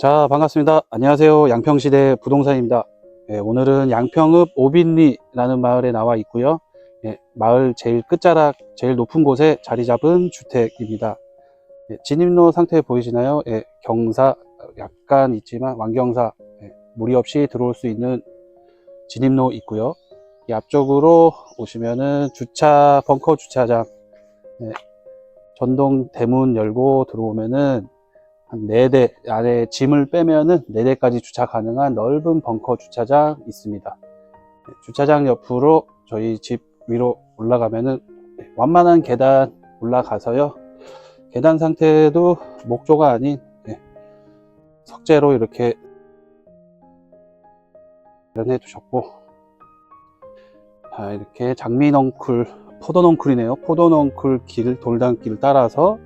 자, 반갑습니다. 안녕하세요. 양평시대 부동산입니다. 예, 오늘은 양평읍 오빈리라는 마을에 나와 있고요. 예, 마을 제일 끝자락, 제일 높은 곳에 자리 잡은 주택입니다. 예, 진입로 상태 보이시나요? 예, 경사 약간 있지만 완경사 예, 무리 없이 들어올 수 있는 진입로 있고요. 이 앞쪽으로 오시면은 주차 벙커 주차장 예, 전동 대문 열고 들어오면은 한 4대 안에 짐을 빼면은 4대까지 주차 가능한 넓은 벙커 주차장 있습니다. 네, 주차장 옆으로 저희 집 위로 올라가면은 완만한 계단 올라가서요. 계단 상태도 목조가 아닌 네, 석재로 이렇게 마련해 두셨고 자, 이렇게 장미넝쿨 포도넝쿨이네요. 포도넝쿨 길 돌담길 따라서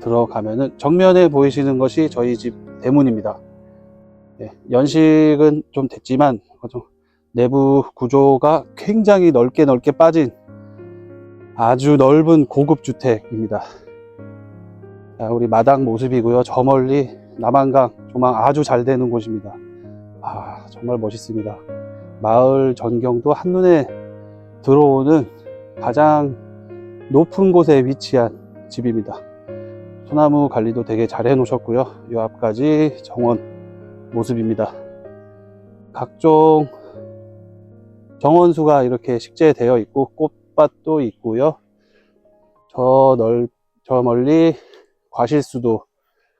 들어가면은 정면에 보이시는 것이 저희 집 대문입니다. 예, 연식은 좀 됐지만 좀 내부 구조가 굉장히 넓게 넓게 빠진 아주 넓은 고급 주택입니다. 자, 우리 마당 모습이고요. 저 멀리 남한강 조망 아주 잘 되는 곳입니다. 아, 정말 멋있습니다. 마을 전경도 한눈에 들어오는 가장 높은 곳에 위치한 집입니다. 소나무 관리도 되게 잘 해놓으셨고요. 이 앞까지 정원 모습입니다. 각종 정원수가 이렇게 식재되어 있고 꽃밭도 있고요. 저 넓, 저 멀리 과실수도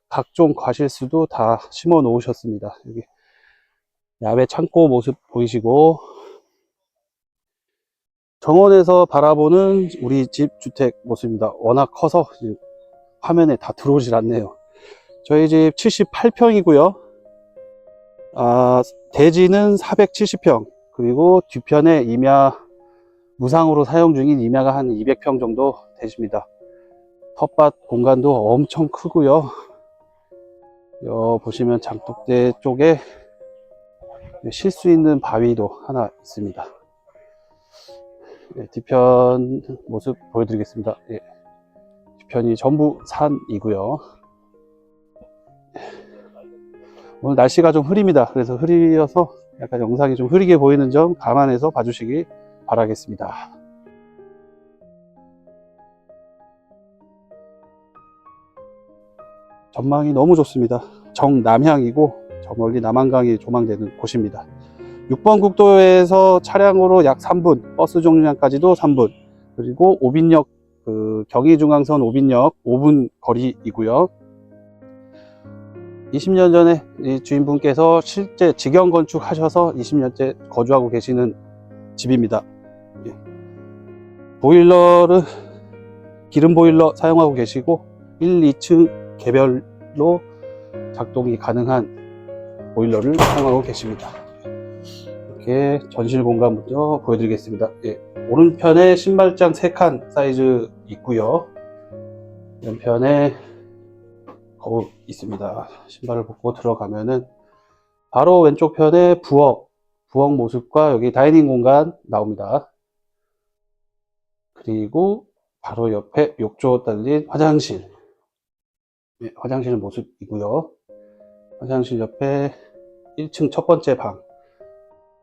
각종 과실수도 다 심어 놓으셨습니다. 여기 야외 창고 모습 보이시고 정원에서 바라보는 우리 집 주택 모습입니다. 워낙 커서 화면에 다 들어오질 않네요. 저희 집 78평이고요. 아, 대지는 470평, 그리고 뒤편에 임야, 무상으로 사용 중인 임야가 한 200평 정도 되십니다. 텃밭 공간도 엄청 크고요. 여 보시면 장독대 쪽에 쉴 수 있는 바위도 하나 있습니다. 네, 뒤편 모습 보여드리겠습니다. 예. 뒤편이 전부 산이고요. 오늘 날씨가 좀 흐립니다. 그래서 흐리어서 약간 영상이 좀 흐리게 보이는 점 감안해서 봐주시기 바라겠습니다. 전망이 너무 좋습니다. 정남향이고 저 멀리 남한강이 조망되는 곳입니다. 6번 국도에서 차량으로 약 3분, 버스 종류량까지도 3분, 그리고 오빈역 그 경의중앙선 오빈역 5분 거리이고요. 20년 전에 이 주인분께서 실제 직영 건축하셔서 20년째 거주하고 계시는 집입니다. 예. 보일러를 기름 보일러 사용하고 계시고 1, 2층 개별로 작동이 가능한 보일러를 사용하고 계십니다. 이렇게 전실 공간 먼저 보여드리겠습니다. 예. 오른편에 신발장 3칸 사이즈 있고요. 왼편에 거울 있습니다. 신발을 벗고 들어가면은 바로 왼쪽 편에 부엌, 부엌 모습과 여기 다이닝 공간 나옵니다. 그리고 바로 옆에 욕조 달린 화장실. 네, 화장실 모습이고요. 화장실 옆에 1층 첫 번째 방.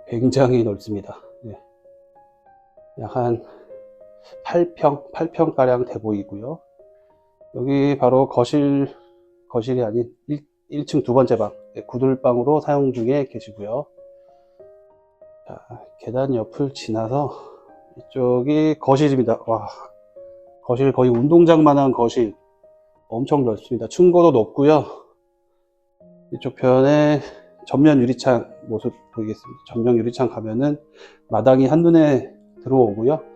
굉장히 넓습니다. 네. 약한 8평, 8평가량 돼 보이고요. 여기 바로 거실, 거실이 아닌 1, 층두 번째 방, 네, 구들방으로 사용 중에 계시고요. 자, 계단 옆을 지나서 이쪽이 거실입니다. 와, 거실 거의 운동장만한 거실. 엄청 넓습니다. 층고도 높고요. 이쪽 편에 전면 유리창 모습 보이겠습니다. 전면 유리창 가면은 마당이 한눈에 들어오고요.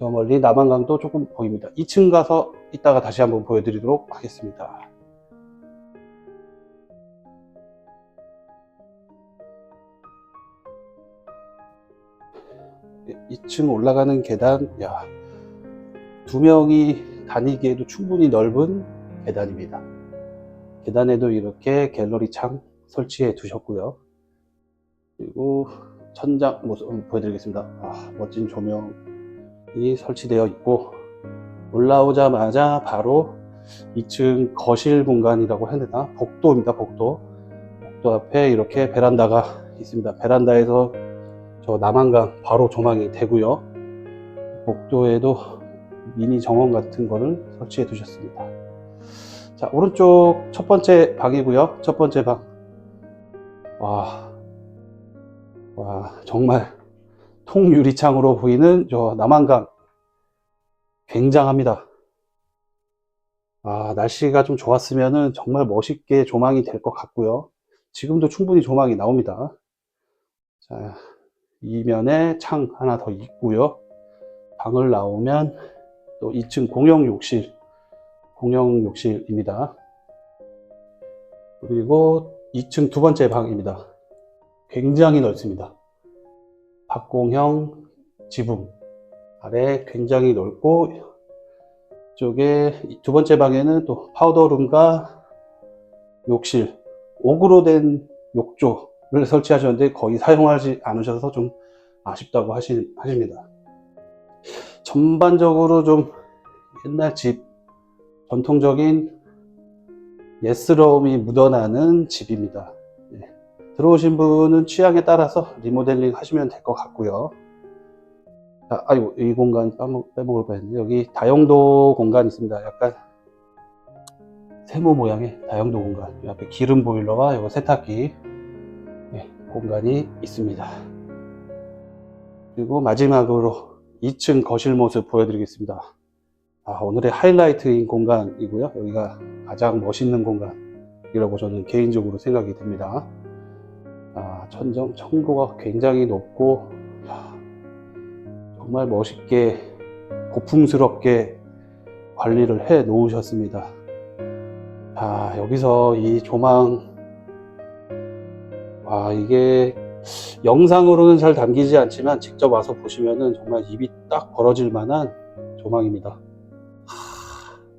저 멀리 남한강도 조금 보입니다. 2층 가서 이따가 다시 한번 보여드리도록 하겠습니다. 2층 올라가는 계단, 야, 두 명이 다니기에도 충분히 넓은 계단입니다. 계단에도 이렇게 갤러리 창 설치해 두셨고요. 그리고 천장 모습 보여드리겠습니다. 아, 멋진 조명 이 설치되어 있고 올라오자마자 바로 2층 거실 공간이라고 해야 되나? 복도입니다. 복도. 복도 앞에 이렇게 베란다가 있습니다. 베란다에서 저 남한강 바로 조망이 되고요. 복도에도 미니 정원 같은 거를 설치해 두셨습니다. 자, 오른쪽 첫 번째 방이고요. 첫 번째 방. 와, 와, 정말 통유리창으로 보이는 저 남한강 굉장합니다. 아, 날씨가 좀 좋았으면은 정말 멋있게 조망이 될 것 같고요. 지금도 충분히 조망이 나옵니다. 자, 이면에 창 하나 더 있고요. 방을 나오면 또 2층 공용 욕실, 공용 욕실입니다. 그리고 2층 두 번째 방입니다. 굉장히 넓습니다. 박공형 지붕 아래 굉장히 넓고 이쪽에 두 번째 방에는 또 파우더룸과 욕실 옥으로 된 욕조를 설치하셨는데 거의 사용하지 않으셔서 좀 아쉽다고 하시, 하십니다. 전반적으로 좀 옛날 집 전통적인 예스러움이 묻어나는 집입니다. 예. 들어오신 분은 취향에 따라서 리모델링 하시면 될 것 같고요. 아, 아이고, 이 공간 빼먹, 빼먹을 뻔했네. 여기 다용도 공간 있습니다. 약간 세모 모양의 다용도 공간. 이 앞에 기름 보일러와 요 세탁기 예, 공간이 있습니다. 그리고 마지막으로 2층 거실 모습 보여드리겠습니다. 아, 오늘의 하이라이트인 공간이고요. 여기가 가장 멋있는 공간이라고 저는 개인적으로 생각이 듭니다. 아, 천정, 청고가 굉장히 높고, 야, 정말 멋있게, 고풍스럽게 관리를 해 놓으셨습니다. 아, 여기서 이 조망, 와, 이게 영상으로는 잘 담기지 않지만 직접 와서 보시면은 정말 입이 딱 벌어질 만한 조망입니다.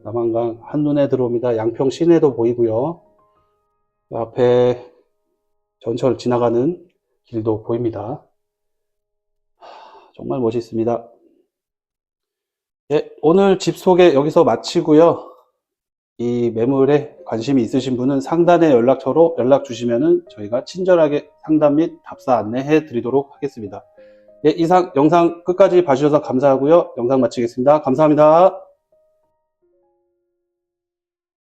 남한강 한눈에 들어옵니다. 양평 시내도 보이고요. 그 앞에 전철 지나가는 길도 보입니다. 정말 멋있습니다. 예, 오늘 집 소개 여기서 마치고요. 이 매물에 관심이 있으신 분은 상단에 연락처로 연락 주시면은 저희가 친절하게 상담 및 답사 안내해 드리도록 하겠습니다. 예, 이상 영상 끝까지 봐주셔서 감사하고요. 영상 마치겠습니다. 감사합니다.